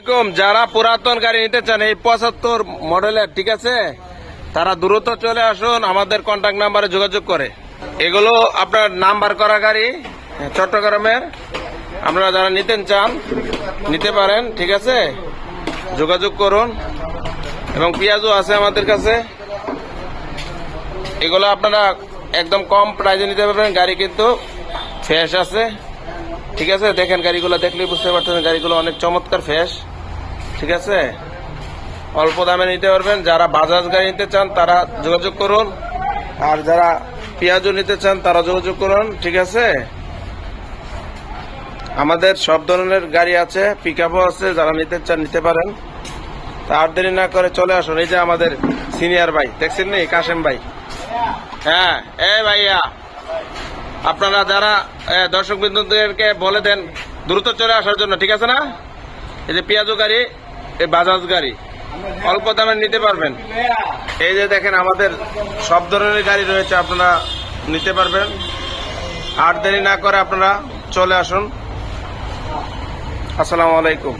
আলাইকুম যারা পুরাতন গাড়ি নিতে চান, এই পঁচাত্তর মডেলের ঠিক আছে? তারা দ্রুত চলে আসুন, আমাদের কন্ট্যাক্ট নাম্বারে যোগাযোগ করে। এগুলো আপনার নাম্বার করা গাড়ি, চট্টগ্রামের। আপনারা যারা নিতে চান, নিতে পারেন, ঠিক আছে? যোগাযোগ করুন। এবং পেঁয়াজও আছে আমাদের কাছে। এগুলো আপনারা একদম কম প্রাইজে নিতে পারবেন। গাড়ি কিন্তু ফ্রেশ আছে। ঠিক আছে? দেখেন, গাড়িগুলো দেখলেই বুঝতে পারছেন গাড়িগুলো অনেক চমৎকার ফ্রেশ ঠিক আছে? অল্প দামে নিতে পারবেন। যারা বাজাজ গাড়ি নিতে চান, তারা যোগাযোগ করুন। আর যারা পেঁয়াজও নিতে চান, তারা যোগাযোগ করুন। ঠিক আছে? আমাদের সব ধরনের গাড়ি আছে পিক আছে, যারা নিতে চান, নিতে পারেন। তা আর দেরি না করে চলে আসুন। এই যে আমাদের সিনিয়র ভাই, দেখছেন নি? কাশেম ভাই। হ্যাঁ এ ভাইয়া। আপনারা যারা দর্শক বিন্দুদেরকে বলে দেন, দ্রুত চলে আসার জন্য, ঠিক আছে না? এই যে পেঁয়াজু গাড়ি, এই বাজাজ গাড়ি, অল্প দামে নিতে পারবেন। এই যে দেখেন, আমাদের সব ধরনের গাড়ি রয়েছে, আপনারা নিতে পারবেন। আর দেরি না করে আপনারা চলে আসুন। আসসালামু আলাইকুম।